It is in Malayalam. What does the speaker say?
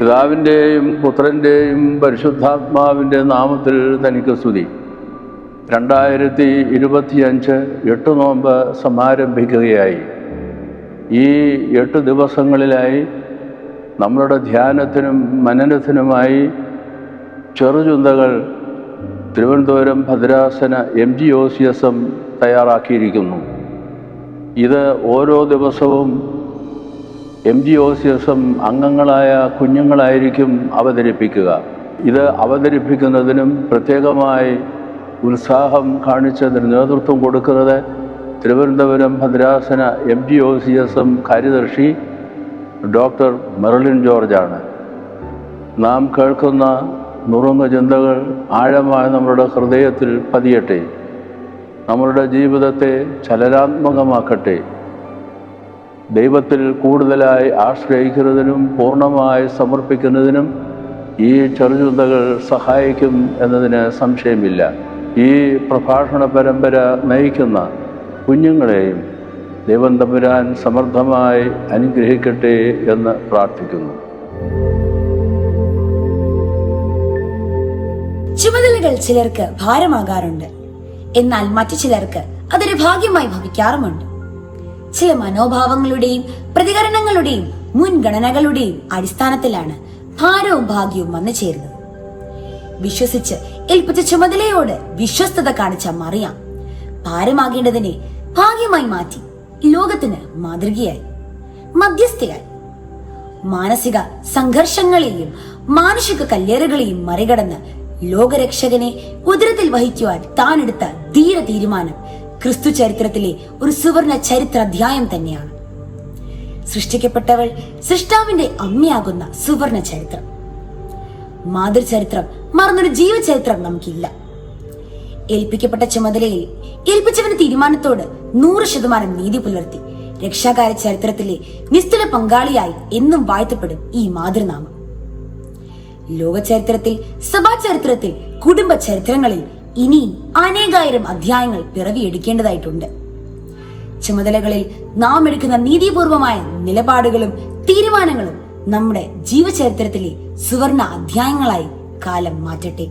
പിതാവിന്റെയും പുത്രന്റെയും പരിശുദ്ധാത്മാവിന്റെ നാമത്തിൽ തനിക്ക് സ്തുതി. രണ്ടായിരത്തി ഇരുപത്തിയഞ്ച് എട്ട് നോമ്പ് സമാരംഭിക്കുകയായി. ഈ എട്ട് ദിവസങ്ങളിലായി നമ്മളുടെ ധ്യാനത്തിനും മനനത്തിനുമായി ചെറുചുന്തകൾ തിരുവനന്തപുരം ഭദ്രാസന M G O C S M തയ്യാറാക്കിയിരിക്കുന്നു. ഇത് ഓരോ ദിവസവും M G O C S M അംഗങ്ങളായ കുഞ്ഞുങ്ങളായിരിക്കും അവതരിപ്പിക്കുക. ഇത് അവതരിപ്പിക്കുന്നതിനും പ്രത്യേകമായി ഉത്സാഹം കാണിച്ചതിന് നേതൃത്വം കൊടുക്കുന്നത് തിരുവനന്തപുരം ഭദ്രാസന M G O C S M കാര്യദർശി doctor മെറലിൻ ജോർജാണ്. നാം കേൾക്കുന്ന നുറുങ്ങ ചിന്തകൾ ആഴമായ നമ്മുടെ ഹൃദയത്തിൽ പതിയട്ടെ. നമ്മളുടെ ജീവിതത്തെ ചലനാത്മകമാക്കട്ടെ. ദൈവത്തിൽ കൂടുതലായി ആശ്രയിക്കുന്നതിനും പൂർണമായി സമർപ്പിക്കുന്നതിനും ഈ ചെറുചിന്തകൾ സഹായിക്കും എന്നതിന് സംശയമില്ല. ഈ പ്രഭാഷണ പരമ്പര നയിക്കുന്ന കുഞ്ഞുങ്ങളെയും ദൈവം തമ്പുരാൻ സമർത്ഥമായി അനുഗ്രഹിക്കട്ടെ എന്ന് പ്രാർത്ഥിക്കുന്നു. ചുമതലകൾ ചിലർക്ക് ഭാരമാകാറുണ്ട്. എന്നാൽ മറ്റു ചിലർക്ക് അതൊരു ഭാഗ്യമായി ഭവിക്കാറുമുണ്ട്. ചില മനോഭാവങ്ങളുടെയും പ്രതികരണങ്ങളുടെയും മുൻഗണനകളുടെയും അടിസ്ഥാനത്തിലാണ് ഭാരവും ഭാഗ്യവും വന്നു ചേരുന്നത്. വിശ്വസിച്ച് ഏൽപ്പിച്ച ചുമതലയോട് വിശ്വസ്തത കാണിച്ച മറിയാം ഭാരമാകേണ്ടതിനെ ഭാഗ്യമായി മാറ്റി ലോകത്തിന് മാതൃകയായി മധ്യസ്ഥയായി. മാനസിക സംഘർഷങ്ങളെയും മാനുഷിക കല്ലേറുകളെയും മറികടന്ന് ലോകരക്ഷകനെ ഉദരത്തിൽ വഹിക്കുവാൻ താനെടുത്ത ധീര തീരുമാനം ക്രിസ്തു ചരിത്രത്തിലെ ഒരു സുവർണ ചരിത്ര അധ്യായം തന്നെയാണ്. സൃഷ്ടിക്കപ്പെട്ടവൾ സൃഷ്ടാവിന്റെ അമ്മയാകുന്ന സുവർണ ചരിത്രം. മാതൃചരിത്രം മറന്നൊരു ജീവചരിത്രം നമുക്കില്ല. ഏൽപ്പിക്കപ്പെട്ട ചുമതലയിൽ ഏൽപ്പിച്ചവന്റെ തീരുമാനത്തോട് നൂറ് ശതമാനം നീതി പുലർത്തി രക്ഷാകാര ചരിത്രത്തിലെ നിസ്തുല പങ്കാളിയായി എന്നും വാഴ്ത്തപ്പെടും ഈ മാതൃനാമം. ലോക ചരിത്രത്തിൽ സഭാ ചരിത്രത്തിൽ കുടുംബ ചരിത്രങ്ങളിൽ ഇനിയും അനേകായിരം അധ്യായങ്ങൾ പിറവിയെടുക്കേണ്ടതായിട്ടുണ്ട്. ചുമതലകളിൽ നാം എടുക്കുന്ന നീതിപൂർവമായ നിലപാടുകളും തീരുമാനങ്ങളും നമ്മുടെ ജീവചരിത്രത്തിലെ സുവർണ അധ്യായങ്ങളായി കാലം മാറ്റട്ടെ.